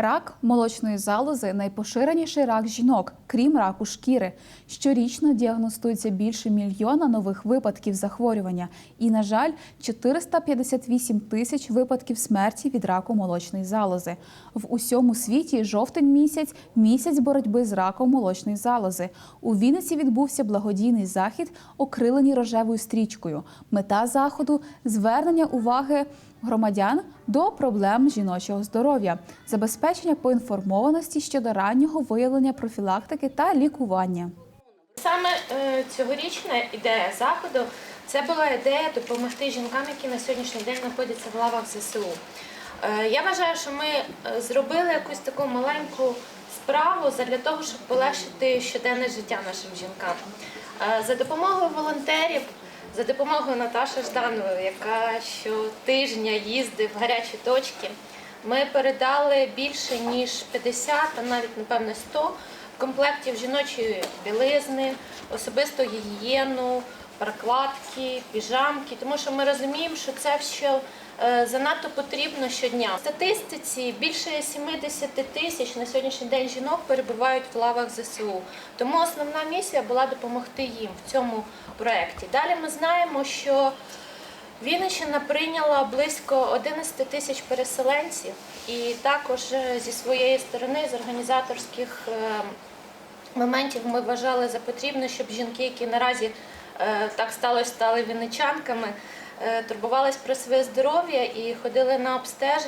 Рак молочної залози найпоширеніший рак жінок, крім раку шкіри. Щорічно діагностується більше мільйона нових випадків захворювання. І, на жаль, 458 тисяч випадків смерті від раку молочної залози. В усьому світі жовтень місяць місяць боротьби з раком молочної залози. У Вінниці відбувся благодійний захід, окрилений рожевою стрічкою. Мета заходу звернення уваги громадян до проблем жіночого здоров'я, забезпечення поінформованості щодо раннього виявлення профілактики та лікування. Саме е, цьогорічна ідея заходу це була ідея допомогти жінкам, які на сьогоднішній день знаходяться в лавах ЗСУ. Е, Я вважаю, що ми е, зробили якусь таку маленьку справу для того, щоб полегшити щоденне життя нашим жінкам. За допомогою волонтерів, за допомогою Наташі Жданової, яка щотижня їздить в гарячі точки, ми передали більше ніж 50, а навіть напевне 100 комплектів жіночої білизни, особисту гігієну, прокладки, піжамки, тому що ми розуміємо, що це все е, занадто потрібно щодня. В статистиці більше 70 тисяч на сьогоднішній день жінок перебувають в лавах ЗСУ. Тому основна місія була допомогти їм в цьому проєкті. Далі ми знаємо, що Вінниччина прийняла близько 11 тисяч переселенців, і також е, зі своєї сторони, з організаторських е, моментів, ми вважали за потрібне, щоб жінки, які наразі так сталося, стали вінничанками, е, турбувались про своє здоров'я і ходили на обстеження.